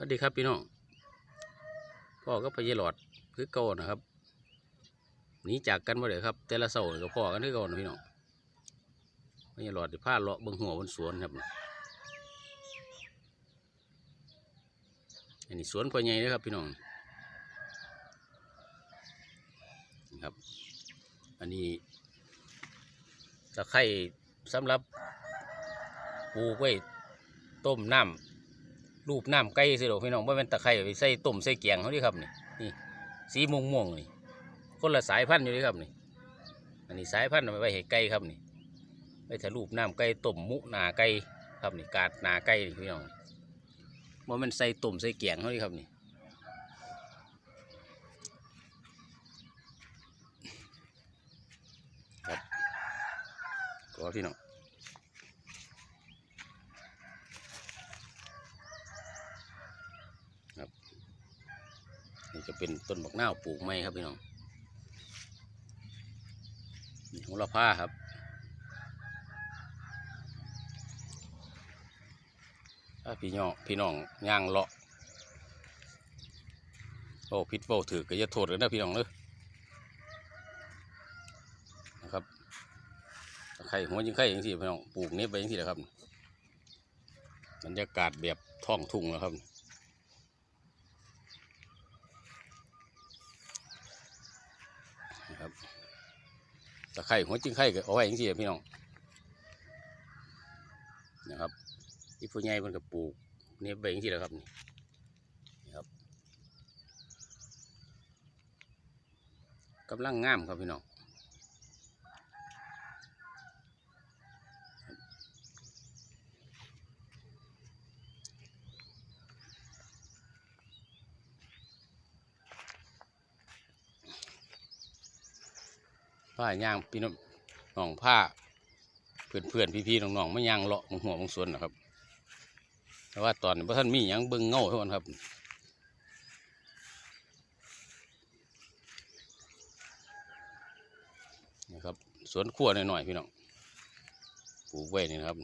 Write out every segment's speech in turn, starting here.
วัสดีครับพี่น้องพ่อก็พยหลอดคือเก่านะครับหนีจากกันมาเลยครับ แต่ละเสาร์ก็พ่อกันคือเก่านะพี่น้องพยหลอดที่ผ้าเลาะเบิ่งหัวบนสวนครับอันนี้สวนพ่อใหญ่นะครับพี่น้องนะครับ อันนี้ตะไคร่สำหรับปูไว้ต้มน้ำ รูปน้ำไก่สิหรอกพี่น้องว่าเป็นตะไคร้ไปใส่ต้มใส่แกงเขาดิครับนี่นี่สีม่วงม่วงๆนี่คนละสายพันธุ์อยู่ดิครับนี่ อันนี้สายพันธุ์ไปไว้ให้ไก่ครับนี่ไว้ถ้ารูปน้ำไก่ต้มมุนาไก่ครับนี่กาดนาไก่พี่น้องว่ามันใส่ต้มใส่แกงเขาดิครับนี่ครับก็พี่น้อง จะเป็นต้นบักนาวปลูกไม้ครับพี่น้องนี่โหระพาครับพี่น้องพี่น้องย่างเลาะโอ้พิษโบถือก็จะโทษกันนะพี่น้องเลยนะครับไคร่หัวยิงไข่ยังสิพี่น้องปลูกเนี้ไปยังสิแหละครับบรรยากาศแบบท้องทุ่งแล้วครับนะครับ ตะไคร่หัวจิ้งไข่ก็เอาไว้อย่างที่พี่น้องนะครับที่ผู้ใหญ่มันก็ปลูกนี่ไปอย่างที่แล้วครับนี่นี่ครับกำลังงามครับพี่น้อง ผ้าย่างพี่น้องน้องผ้าเพื่อนเพื่อนพี่พี่ๆน้องๆไม่ย่างเลาะมังหัวมังสวนนะครับ แต่ว่าตอนพระท่านมีหยางเบิ้งเงาทุกคนครับนะครับสวนขัวหน่อยๆพี่น้องปลูกไว้นี่นะครับ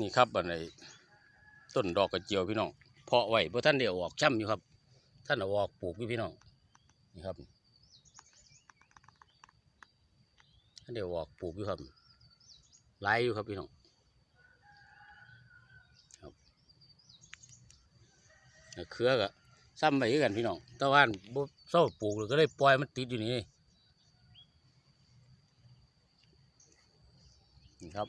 นี่ครับอันไหนต้นดอกกระเจียวพี่น้องเพาะไว้เพราะท่านเดี๋ยวออกช่ำอยู่ครับ ท่านเอาออกปลูกอยู่พี่น้องนี่ครับอันเดี๋ยวออกปลูกอยู่ครับหลายอยู่ครับพี่น้องครับเครือกซ้ำไปคือกันพี่น้องตะวันบ่เศร้าปลูกเลยก็เลยปล่อยมันติดอยู่นี่นี่ครับ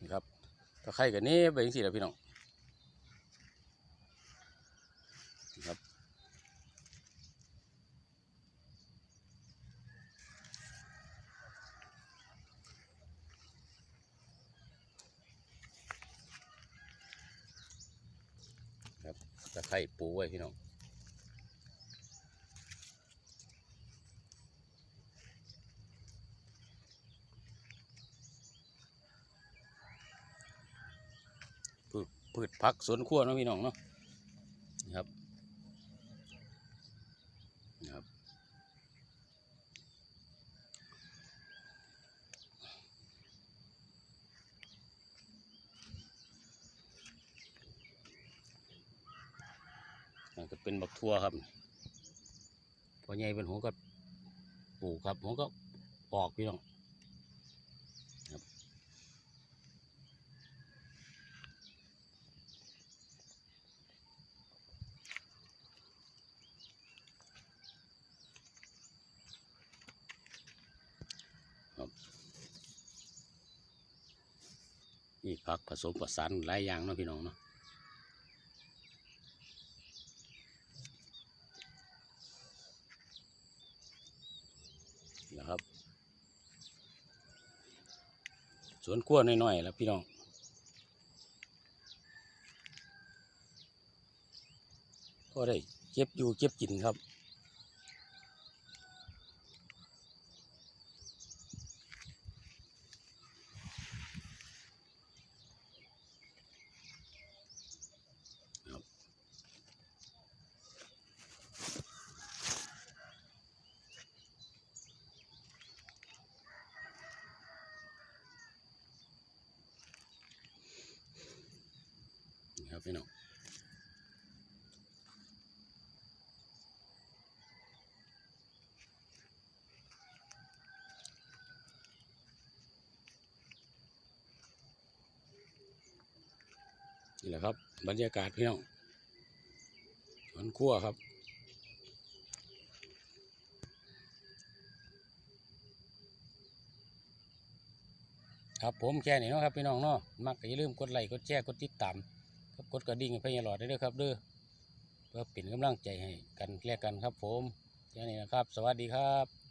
นี่ครับ ตะไคร่กันนี้ไปยังสี่แล้วพี่น้องครับครับตะไคร่ปูไว้พี่น้อง พืชพักสวนครัวเนาะพี่น้องเนาะครับนี่ครับ ก็เป็นบักทั่วครับ พอใหญ่เป็นหัวก็ปลูกครับหัวก็ออกพี่น้องครับครับ นี่ผักผสมผสานหลายอย่างเนาะพี่น้องเนาะนะครับ สวนกล้วยน้อยๆแล้วพี่น้องก็ได้เก็บอยู่เก็บกินครับ พี่น้องนี่แหละครับ บรรยากาศพี่น้องสวนครัวครับครับผมแค่นี้เนาะครับพี่น้องเนาะมักก็อย่าลืมกดไลค์กดแชร์กดติดตาม ครับกดกระดิ่งเพื่อนหลอดได้ด้วยครับเด้อเพื่อเป็นกำลังใจให้กันแลกกันครับผมแค่นี้นะครับ สวัสดีครับ